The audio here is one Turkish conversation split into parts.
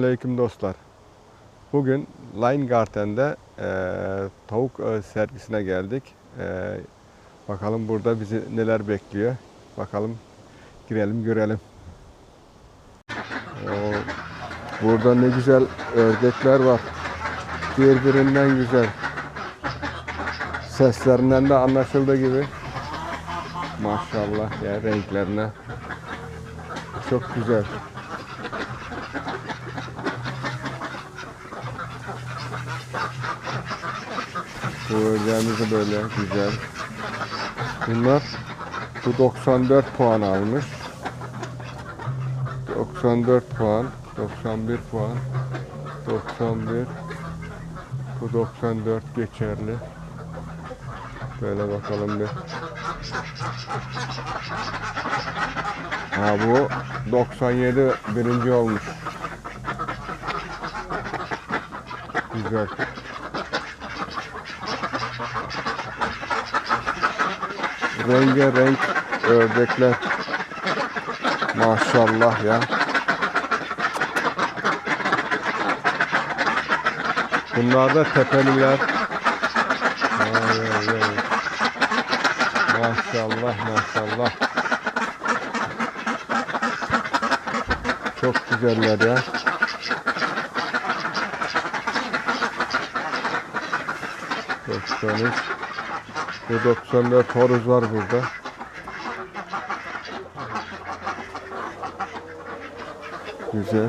Selamun Aleyküm dostlar. Bugün Leingarten'de e, tavuk e, sergisine geldik. E, bakalım burada bizi neler bekliyor. Bakalım girelim görelim. Oo, burada ne güzel ördekler var. Birbirinden güzel. Seslerinden de anlaşıldığı gibi. Maşallah ya renklerine. Çok güzel. De böyle güzel. Bunlar bu 94 puan almış. 94 puan, 91 puan, 91, bu 94 geçerli. Böyle bakalım bir. Ha bu 97 birinci olmuş. Güzel. Rengarenk ördekler. Maşallah ya. Bunlar da tepeliler. Vay vay vay. Maşallah maşallah. Çok güzeller ya. Doksan üç. Bu 94 horoz var burada. Güzel.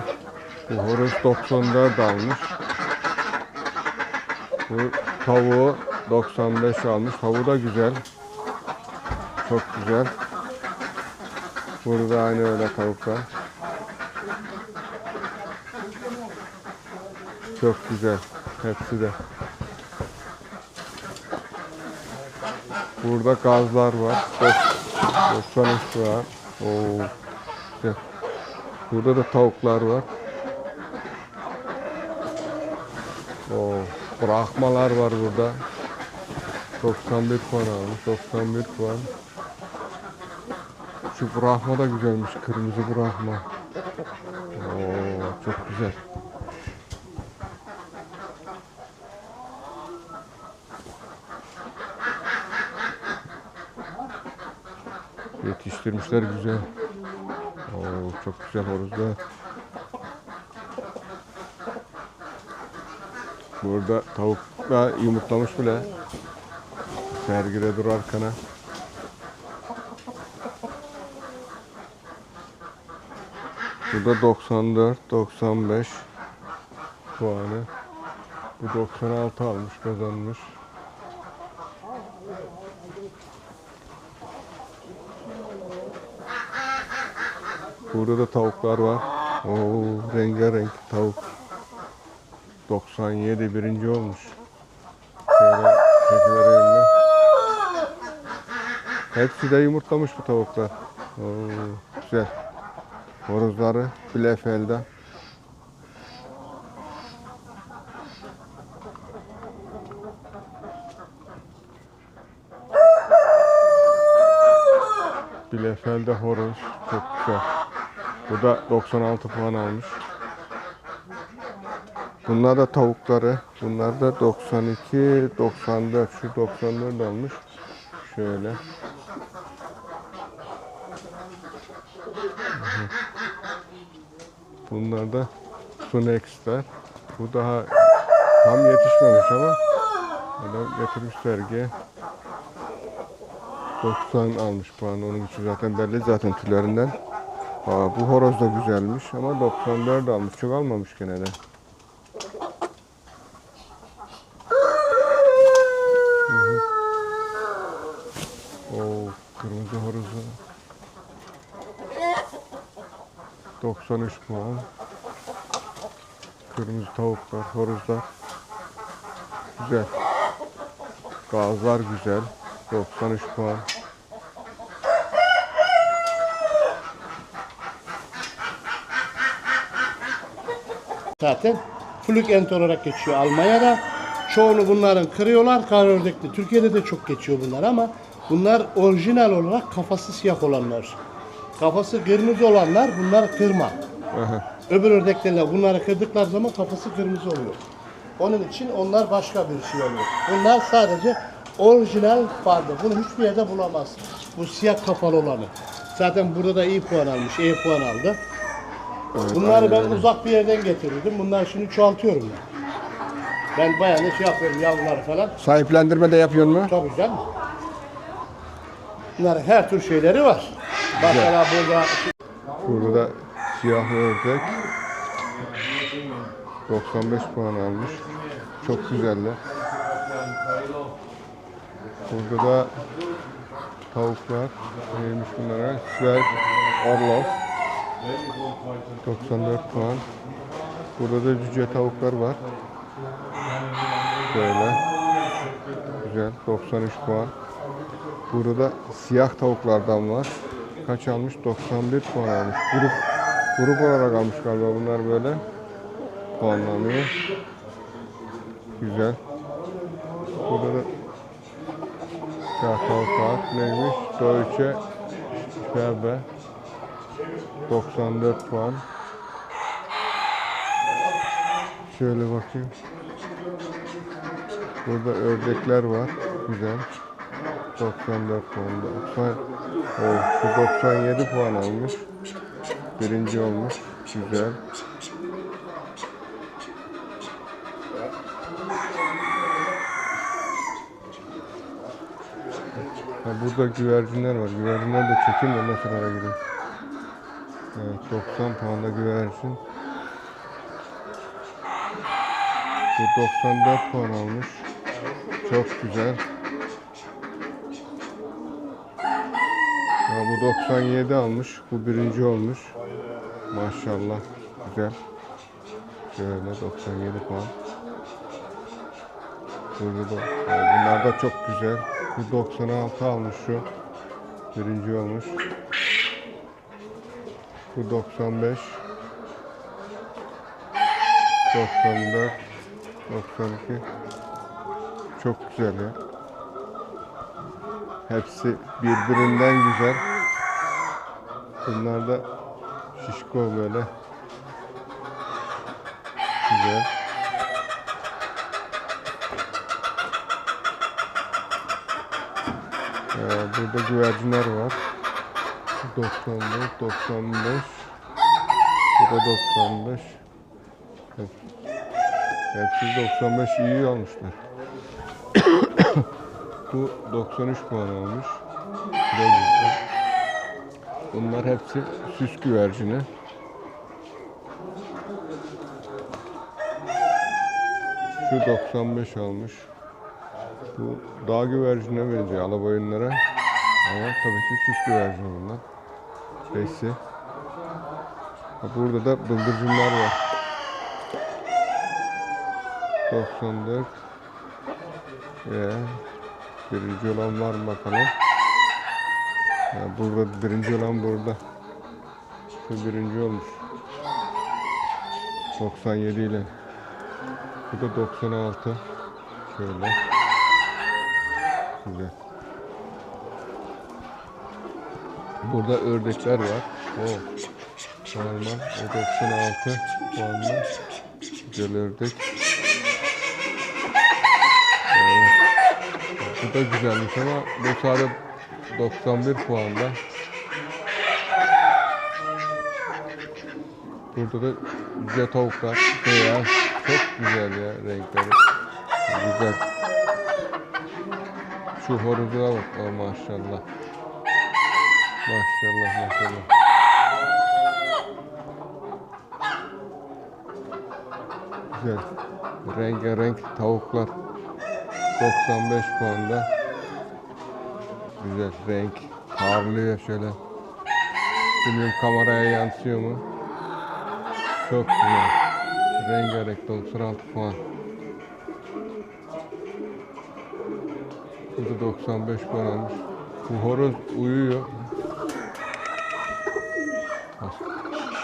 Bu horoz 94 almış. Bu tavuğu 95 almış. Tavuğu da güzel. Çok güzel. Burada aynı öyle tavuklar. Çok güzel. Hepsi de. Burada gazlar var. Dok- 93 var. Oo. Güzel. Burada da tavuklar var. Oo. Bırakmalar var burada. 91 puan almış. 91 puan. Şu bırakma da güzelmiş. Kırmızı bırakma. Oo, çok güzel. Yetiştirmişler güzel. Oo, çok güzel horozlar. Burada tavuk da yumurtlamış bile. Sergide durarken. ha. Burada 94, 95 puanı. Bu 96 almış, kazanmış. Burada da tavuklar var. Oo, rengarenk tavuk. 97 birinci olmuş. Şöyle ben. Hepsi de yumurtlamış bu tavuklar. Oo, güzel. Horozları Bielefeld'de. Bielefeld'de horoz. Çok güzel. Bu da 96 puan almış. Bunlar da tavukları. Bunlar da 92, 94. Şu 94 almış. Şöyle. Bunlar da Sunex'ler. Bu daha tam yetişmemiş ama adam getirmiş sergiye. 90 almış puan. Onun için zaten belli zaten tüylerinden. Aa, bu horoz da güzelmiş ama 94 almış. Çok almamış gene de. Oo, kırmızı horozu. 93 puan. Kırmızı tavuklar, horozlar. Güzel. Gazlar güzel. 93 puan. Zaten. Flugent olarak geçiyor Almanya'da. Çoğunu bunların kırıyorlar. Kar ördekli. Türkiye'de de çok geçiyor bunlar ama bunlar orijinal olarak kafası siyah olanlar. Kafası kırmızı olanlar bunlar kırma. Aha. Öbür ördeklerle bunları kırdıkları zaman kafası kırmızı oluyor. Onun için onlar başka bir şey oluyor. Bunlar sadece orijinal fardı. Bunu hiçbir yerde bulamazsın. Bu siyah kafalı olanı. Zaten burada da iyi puan almış. iyi puan aldı. Bunları ben uzak bir yerden getirdim. Bunlar şimdi çoğaltıyorum ben. Ben bayağı ne şey yapıyorum yavruları falan. Sahiplendirme de yapıyorsun mu? Tabii canım. Bunların her tür şeyleri var. Mesela burada Burada da siyah ördek. 95 puan almış. Çok güzeller. Burada da tavuklar. Neymiş bunlara? Sver Orlov. 94 puan. Burada da cüce tavuklar var. Böyle. Güzel. 93 puan. Burada da siyah tavuklardan var. Kaç almış? 91 puan almış. Grup grup olarak almış galiba bunlar böyle. Puanlanıyor. Güzel. Burada da siyah tavuklar neymiş? Deutsche Sperbe 94 puan. Şöyle bakayım. Burada ördekler var. Güzel. 94 puan. 90, oh, şu 97 puan almış. Birinci olmuş. Güzel. Ha, burada güvercinler var. Güvercinler de çekeyim de sonra oraya gideyim. Evet, 90 puanda güvercin. Bu 94 puan almış. Çok güzel. Ya bu 97 almış. Bu birinci olmuş. Maşallah. Güzel. Şöyle 97 puan. Burada da, bunlar da çok güzel. Bu 96 almış şu. Birinci olmuş. Bu 95. 94. 92. Çok güzel ya. Hepsi birbirinden güzel. Bunlar da şişko böyle. Güzel. Ee, burada güvercinler var. 94, 95. Bu da 95. Hep- Hepsi 95 iyi almışlar. Bu 93 puan almış. Bunlar hepsi süs güvercini. Şu 95 almış. Bu dağ güvercinine benziyor alaboyunlara. Ama tabii ki süs güvercini bunlar. Besi. Burada da bıldırcınlar var. 94. Ee, birinci olan var mı bakalım. Ha, burada birinci olan burada. Şu birinci olmuş. 97 ile. Bu da 96. Şöyle. Güzel. Burada ördekler var. O. Normal. O 96. Normal. Güzel ördek. Evet. Bu da güzelmiş ama bu sadece 91 puanda. Burada da güzel tavuklar. Beyaz. Çok güzel ya renkleri. Güzel. Şu horozuna bak. Oh, maşallah. Maşallah maşallah. Güzel. Rengarenk tavuklar. 95 puanda. Güzel renk. Parlıyor şöyle. Bilmiyorum kameraya yansıyor mu? Çok güzel. Rengarenk 96 puan. Bu da 95 puan almış. Bu horoz uyuyor.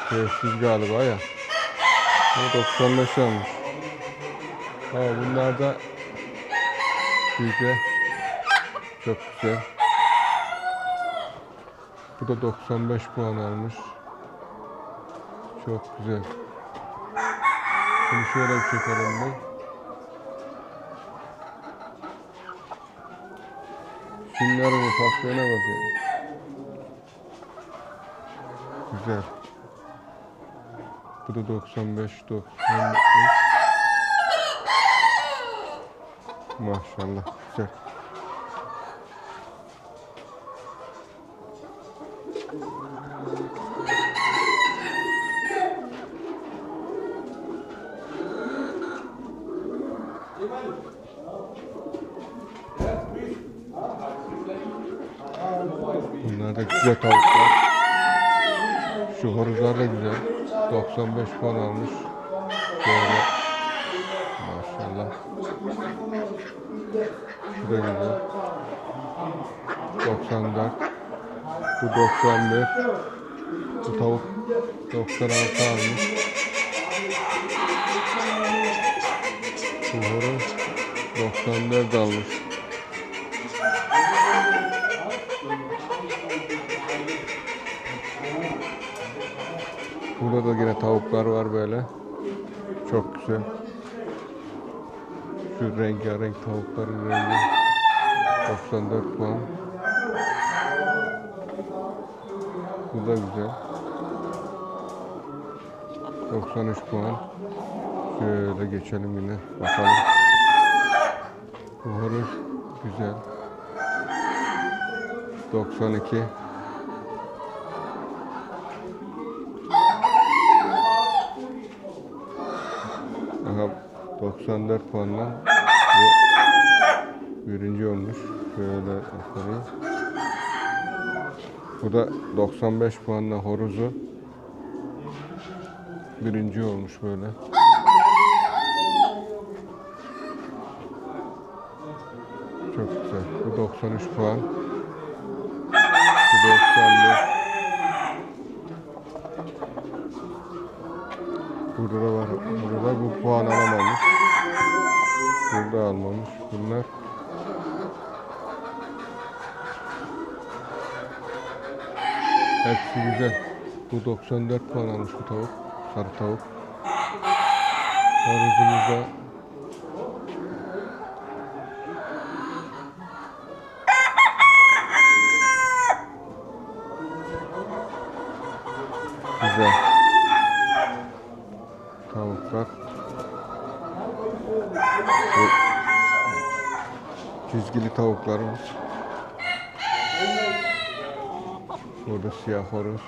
Sessiz galiba ya. Bu 95 almış. Ha, bunlar da güzel. Çok güzel. Bu da 95 puan almış. Çok güzel. Bunu şöyle bir çekelim bir. Şunların ufaklığına bakın. Güzel. Bu da 95, 93. Maşallah güzel. Bunlar da güzel tavuklar. Şu horozlar da güzel. 95 puan almış. Şöyle. Maşallah. Şu da güzel. 94. Bu 91. Bu tavuk 96 almış. Bu horoz 94 almış. Burada da yine tavuklar var böyle. Çok güzel. Şu rengarenk tavukların rengi 94 puan. Bu da güzel. 93 puan. Şöyle geçelim yine bakalım. Bu horoz güzel. 92. Aha 94 puanla bu birinci olmuş. Şöyle yukarı. Bu da 95 puanla horozu birinci olmuş böyle. Çok güzel. Bu 93 puan. Bu 95. Burada da var. Burada da bu puan alamamış. Bunlar hepsi güzel. Bu 94 puan almış bu tavuk. Sarı tavuk. Horozumuz da güzel. Tavuklar. Bu çizgili tavuklarımız. Burada siyah horoz.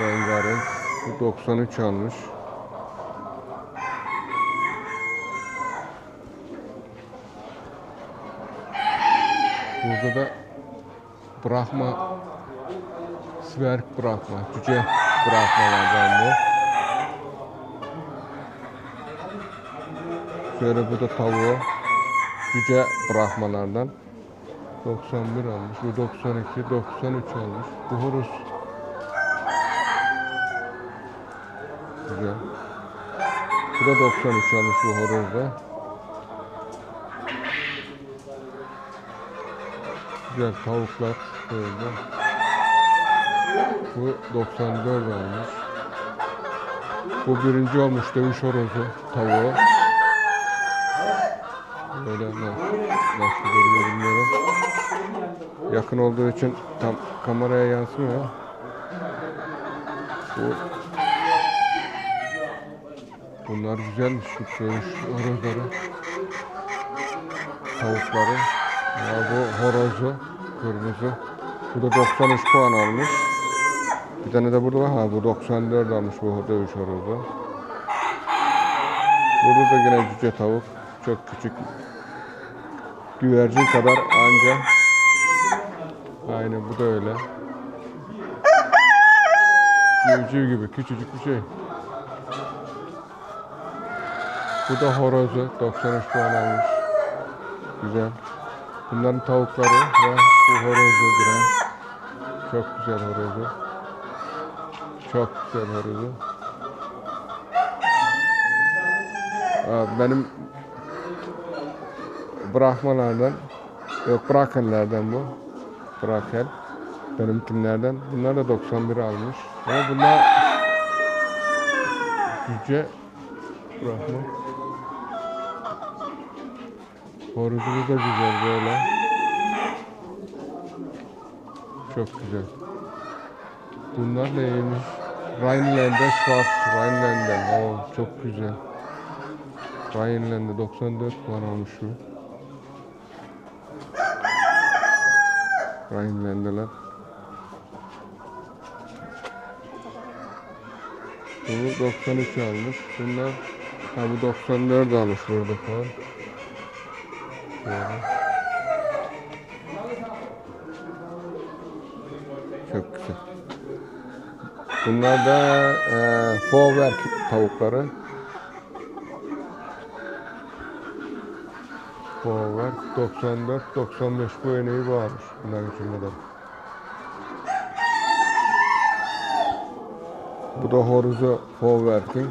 Rengarenk. Bu 93 almış. Burada da Brahma Sverk Brahma, cüce Brahmalardan bu. Şöyle bu da tavuğu. Cüce Brahmalardan. 91 almış. Bu 92, 93 almış. Bu horoz. Güzel. Bu da 93 almış bu horoz da. Güzel tavuklar böyle. Bu 94 olmuş. Bu birinci olmuş dövüş horozu tavuğu. Böyle nasıl, görünüyor bilmiyorum. Yakın olduğu için tam kameraya yansımıyor. Bu Bunlar güzelmiş dövüş horozları. Tavukları. Ya bu horozu kırmızı. Bu da 93 puan almış. Bir tane de burada var. Ha bu 94 almış bu dövüş horozu. Burada da yine cüce tavuk. Çok küçük. Güvercin kadar anca. Aynı bu da öyle. Civciv gibi küçücük bir şey. Bu da horozu 93 puan almış. Güzel. Bunların tavukları ve bu horozu giren. Çok güzel horozu. Çok güzel horozu. Benim Brahmalardan yok Brakenlerden bu. Braken. Benimkinlerden. Bunlar da 91 almış. Ama bunlar cüce bırakma. Horuzumuz da güzel böyle. Çok güzel. Bunlar neymiş? Rhineland'e Schwarz. Rhineland'e. Oo, çok güzel. Rhineland'e 94 puan almış şu. Rhineland'eler. Bu 93 almış. Bunlar ha bu 94 almış burada falan. Şöyle. Çok güzel. Bunlar da e, Fauwerk tavukları. Fauwerk 94 95 bu en iyi bu almış. Bunların içinde de. Bu da horozu Fauwerk'in.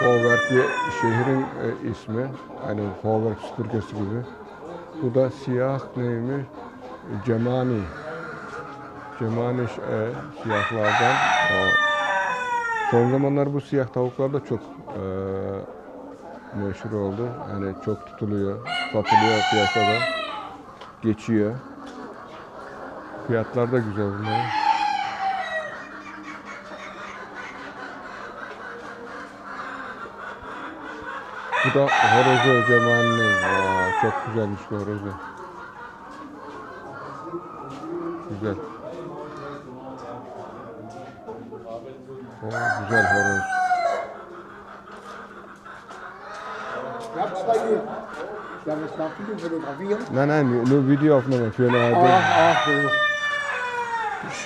Fauwerk bir şehrin e, ismi. Hani Fauwerk süpürgesi gibi. Bu da siyah neymiş? Cemani. Cemani e, siyahlardan. O, son zamanlar bu siyah tavuklar da çok e, meşhur oldu. Hani çok tutuluyor, satılıyor piyasada. Geçiyor. Fiyatlar da güzel bunların. Bu da horozu Cemani. Aa, çok güzelmiş bu horozu. Güzel. O güzel horoz. Ja, was darfst du fotografieren? Nein, nein, nur Videoaufnahme für eine halbe. Ach, ach, so.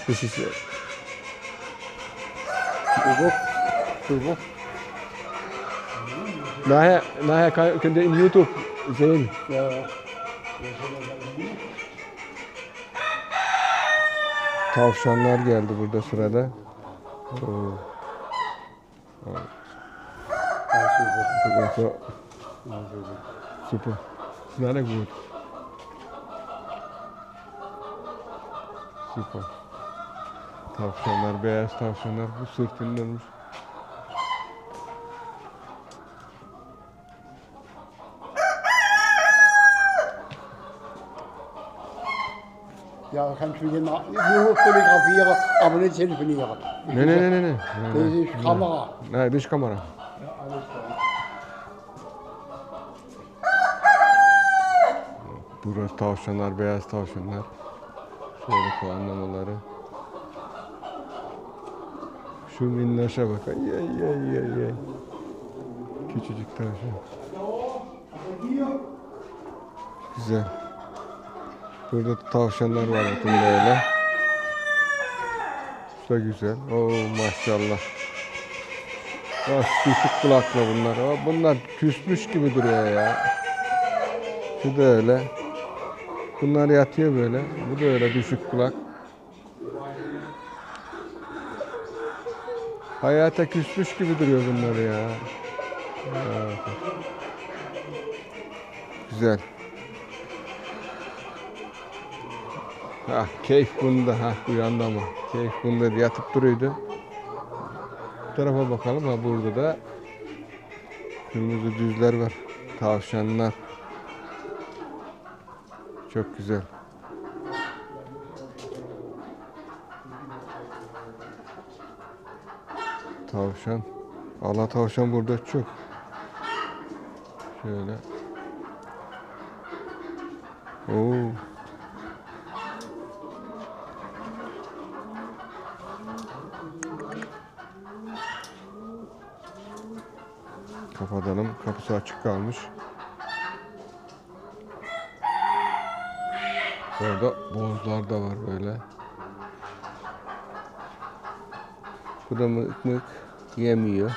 Das ist, Super. Super. nachher, nachher kann, könnt ihr in YouTube sehen. Ja. Tavşanlar geldi burada sırada. Oo. Ja. Das war Ja, super. na gut. Super. Tavşanlar, beyaz tavşanlar. Bu sırtınlarmış. Ja, kannst du nach, nur fotografieren, aber nicht telefonieren. Ne ne ne ne ne. Das ist Kamera. Ne, dış kamera. Ja, alles klar. Burası tavşanlar, beyaz tavşanlar. Şöyle puanlamaları. Şu minnoşa bak. Ay ay ay ay ay. Küçücük tavşan. Güzel. Burada tavşanlar var bakın böyle. Şu da güzel. Oo maşallah. Ah, küçük kulaklı bunlar. Aa, bunlar küsmüş gibi duruyor ya. Şu da öyle. Bunlar yatıyor böyle. Bu da öyle düşük kulak. Hayata küsmüş gibi duruyor bunlar ya. Evet. Güzel. Ha, keyif bunda ha bu yanda mı? Keyif bunda yatıp duruyordu. Bu tarafa bakalım ha burada da kırmızı düzler var. Tavşanlar. Çok güzel. Tavşan. Allah tavşan burada çok. Şöyle. Oo. Kapatalım. Kapısı açık kalmış. Orada bozlar da var böyle. Bu da mık mık yemiyor.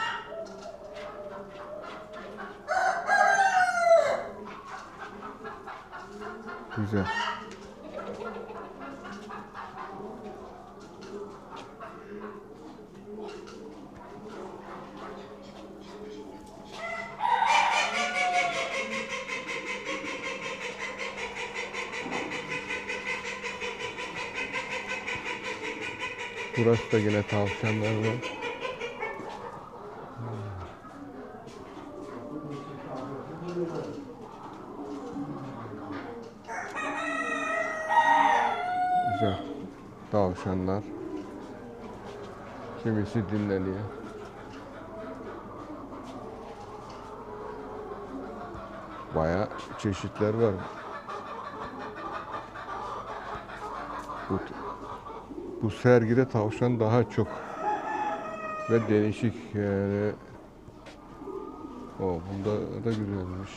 Güzel. Burası da yine tavşanlar var. Güzel. Tavşanlar. Kimisi dinleniyor. Bayağı çeşitler var. Bu, bu sergide tavşan daha çok ve değişik yani. O bunda da güzelmiş.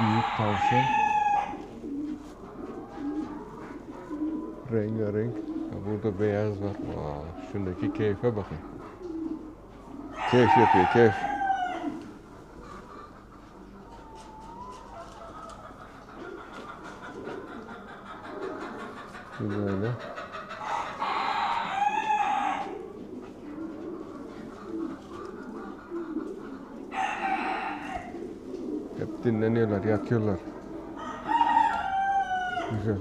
Büyük tavşan. Rengarenk. Burada beyaz var. Aa, şundaki keyfe bakın. Keyif yapıyor, keyif. Böyle. Hep dinleniyorlar, yatıyorlar. Güzel.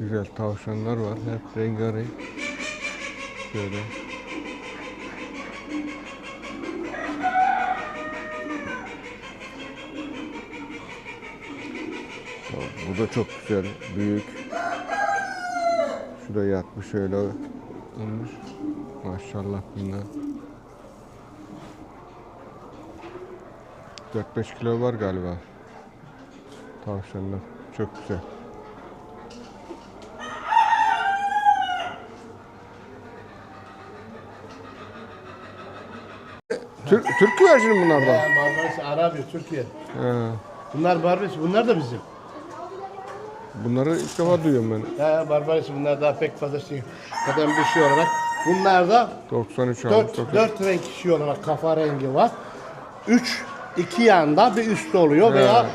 Güzel tavşanlar var. Hep rengarenk. Şöyle. Bu da çok güzel. Büyük. Şurada yatmış öyle olmuş. Maşallah bunlar. 4-5 kilo var galiba. Tavşanlar. Çok güzel. Türk, Türk güvercin bunlar da. Ee, Barbaros Arabi, Türkiye. He. Bunlar Barbaros, bunlar da bizim. Bunları ilk defa duyuyorum ben. He, Barbaros bunlar daha pek fazla şey. Zaten bir şey olarak. Bunlar da 93 almış. 4, dokuz- 4 renk şey olarak kafa rengi var. 3 iki yanda bir üstte oluyor veya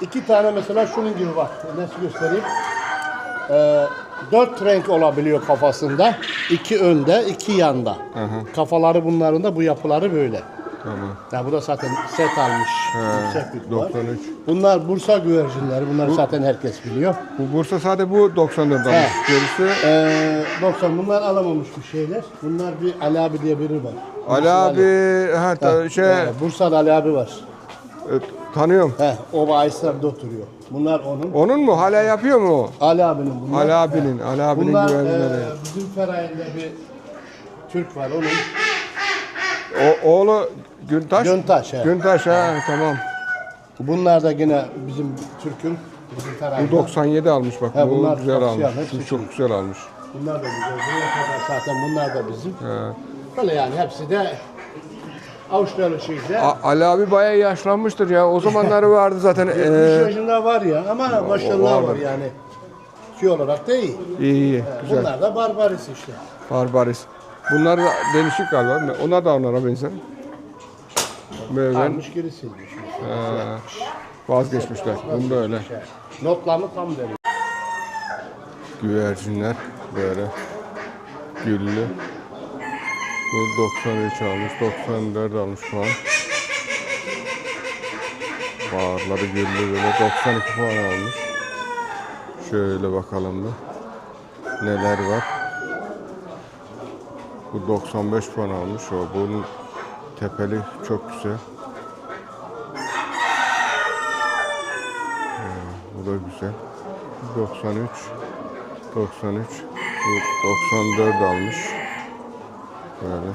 iki tane mesela şunun gibi var. Nasıl göstereyim? Ee, 4 renk olabiliyor kafasında. iki önde, iki yanda. Aha. Kafaları bunların da bu yapıları böyle. Tamam. Ya bu da zaten set almış. Yüksek bir var. 93. Bunlar Bursa güvercinleri. Bunları zaten herkes biliyor. Bu Bursa sadece bu 94 almış. He. Gerisi Ee, 90 bunlar alamamış bir şeyler. Bunlar bir Ali abi diye biri var. Ali Bursa abi ha, ta- şey He, Bursa'da Ali abi var. e, tanıyorum. He, o Bayıslar'da oturuyor. Bunlar onun. Onun mu? Hala yapıyor mu o? Ali abinin bunlar. Ali abinin, Ali abinin Bunlar güvercinleri. e, bizim Feray'ında bir Türk var onun. O, oğlu Güntaş. Göntaş, he. Güntaş ha tamam. Bunlar da yine bizim Türk'ün. Bizim Bu Feray'ında. 97 almış bak. He, bu bunlar güzel çok almış. siyah, hepsi Bu çok güzel almış. Bunlar da güzel. Buraya kadar zaten bunlar da bizim. He. Böyle yani hepsi de Avustralya şeyde. A- Ali abi bayağı yaşlanmıştır ya. O zamanları vardı zaten. 70 Ee, yaşında var ya ama maşallah vardır. var yani. Şey olarak da iyi. iyi iyi. Güzel. Bunlar da barbaris işte. Barbaris. Bunlar da değişik galiba. Onlar da onlara benzer. Böyle Almış geri silmiş. Ee, vazgeçmişler. Bunda öyle. Notlarını tam veriyor. Güvercinler böyle güllü. Bu 93 almış, 94 almış puan. Bağırları güllü böyle 92 puan almış. Şöyle bakalım bir. Neler var. Bu 95 puan almış o. Bunun tepeli çok güzel. Ee, bu da güzel. 93 93 bu 94 almış. Böyle.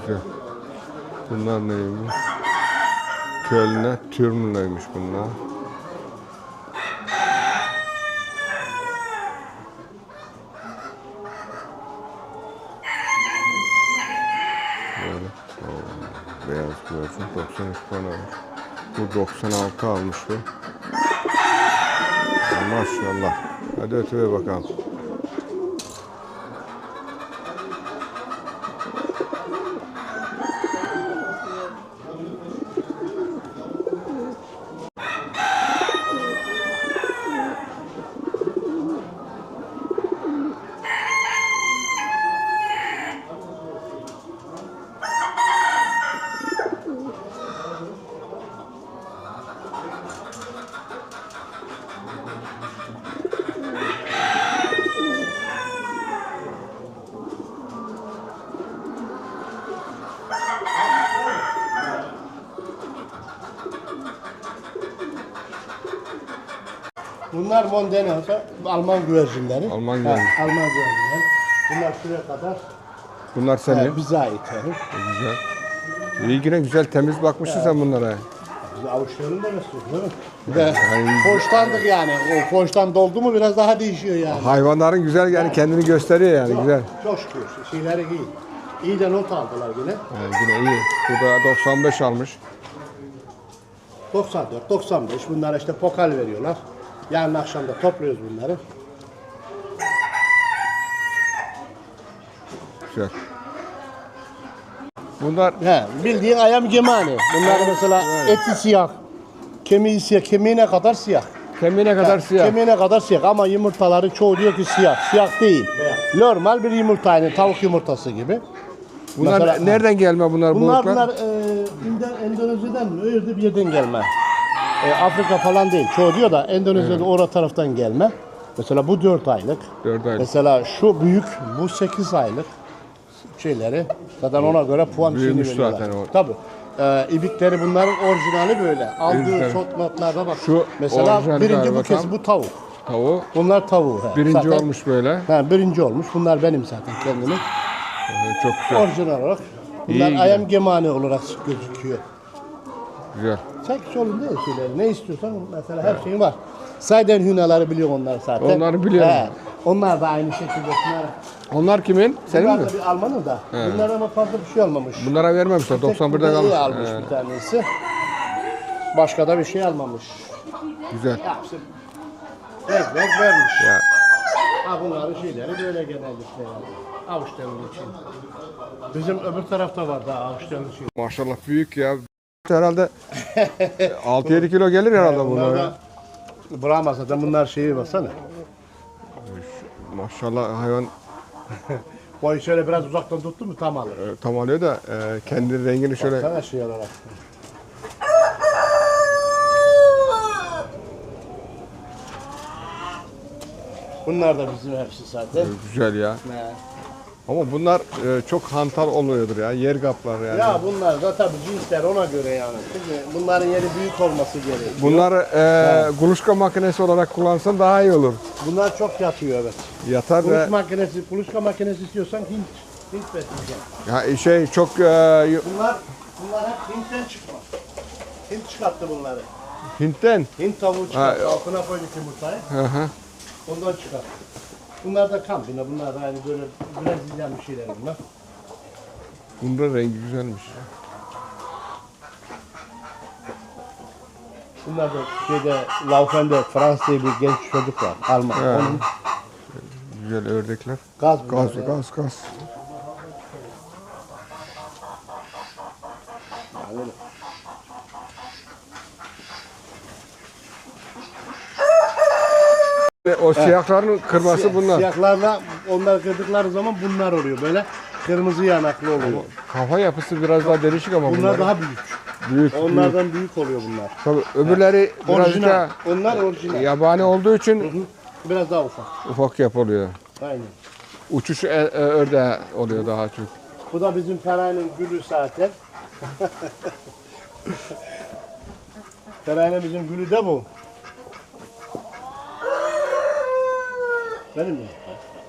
Güzel. Bunlar neymiş? Kölne Türmleymiş bunlar. Böyle. Oo, beyaz 93 puan. Bu 96 almış bu. Maşallah. Hadi ötüve bakalım. Bunlar Mondenaz'a Alman güvercinleri. Alman Ha, güvercin. Alman güvercinleri. Bunlar şuraya kadar Bunlar senin. e, bize ait. yani. Güzel. İyi yine güzel temiz bakmışsın sen bunlara. Biz avuçlarını da besliyoruz değil mi? Bir de koçtandık yani. O koçtan doldu mu biraz daha değişiyor yani. Hayvanların güzel yani kendini gösteriyor yani güzel. Çok şükür. Şeyleri iyi. İyi de not aldılar yine. Yani yine iyi. Burada 95 almış. 94, 95. Bunlara işte pokal veriyorlar. Yarın akşam da topluyoruz bunları. Güzel. Bunlar He, bildiğin ayam gemani. Bunlar mesela eti siyah. Kemiği siyah. Kemiğine kadar siyah. kemiğine kadar siyah. Kemiğine kadar siyah ama yumurtaları çoğu diyor ki siyah. Siyah değil. Normal bir yumurta aynı tavuk yumurtası gibi. Bunlar Mesela- nereden gelme bunlar, Bunlar bunlar e, İndo- Endonezya'dan mı? Öyle bir yerden gelme. E, Afrika falan değil. Çoğu diyor da Endonezya'da orada taraftan gelme. Mesela bu 4 aylık. Dört aylık. Mesela şu büyük, bu 8 aylık şeyleri. Zaten ona göre puan şeyini veriyorlar. zaten o. Tabii. E, ibikleri bunların orijinali böyle. Aldığı İbikleri. shotnotlarda bak. Şu Mesela birinci bu kez bu tavuk. Tavuğu. Bunlar tavuğu. he. Birinci Zaten- olmuş böyle. Ha, birinci olmuş. Bunlar benim zaten kendimi. Ee, Çok güzel. Orijinal olarak. Bunlar ayam gemani olarak gözüküyor. Güzel. Sen sorun değil şeyleri. Ne istiyorsan mesela her şeyin var. Sayden hünaları biliyor onlar zaten. Onları biliyorum. He. Onlar da aynı şekilde. Bunlar, Onlar kimin? Senin bunlar mi? da bir Almanı da. Bunlar ama fazla bir şey almamış. Bunlara vermemişler. Tek 91'de burada iyi kalmış. almış Ee, bir tanesi. Başka da bir şey almamış. güzel. Ya işte renk renk vermiş. Ya, Ha bunların şeyleri böyle genellikle yani. Avuçlarının için. Bizim öbür tarafta var daha avuçlarının için. maşallah büyük ya. Herhalde 6-7 kilo gelir herhalde Bunlar bunlar. da. Brahma zaten bunlar şeyi baksana. Maşallah hayvan Boyu şöyle biraz uzaktan tuttu mu tam alır. e, tam alıyor da e, kendi rengini şöyle Sana şey olarak. Bunlar da bizim hepsi zaten. güzel ya. Ne? Ama bunlar e, çok hantal oluyordur ya. Yer kaplar yani. Ya bunlar da tabii cinsler ona göre yani. Şimdi bunların yeri büyük olması gerekiyor. Bunlar e, kuluçka makinesi olarak kullansan daha iyi olur. Bunlar çok yatıyor evet. Yatar Kuluç ve makinesi, kuluçka makinesi istiyorsan Hint. Hint besleyeceğim. ya şey çok e, Bunlar, bunlar hep Hint'ten çıkma. Hint çıkarttı bunları. Hint'ten. Hint tavuğu çıkarttı. Ha, Altına koyduk yumurtayı. Hı hı. Ondan çıkarttı. Bunlar da kampina. Bunlar da aynı böyle Brezilyan bir şeyler bunlar. Bunda rengi güzelmiş. Bunlar da şeyde Laufen'de Fransız diye bir genç çocuk var. Alman. He. Onun Güzel ördekler. gaz bunlar Gaz ya. gaz gaz. O siyahların kırması bunlar. Siyahlarla onlar kırdıkları zaman bunlar oluyor. Böyle kırmızı yanaklı oluyor. Kafa yapısı biraz daha değişik ama Bunlar bunlar. daha büyük. büyük. Onlardan büyük oluyor bunlar. Tabii öbürleri birazcık Orijinal. daha Onlar orijinal. yabani olduğu için Hı. Biraz daha ufak. ufak yapılıyor. Aynen. Uçuş e, e, ördeği oluyor daha çok. Bu da bizim Feray'ın gülü zaten. Feray'ın bizim gülü de bu. Benim mi?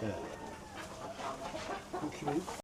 Evet. Bu kimin?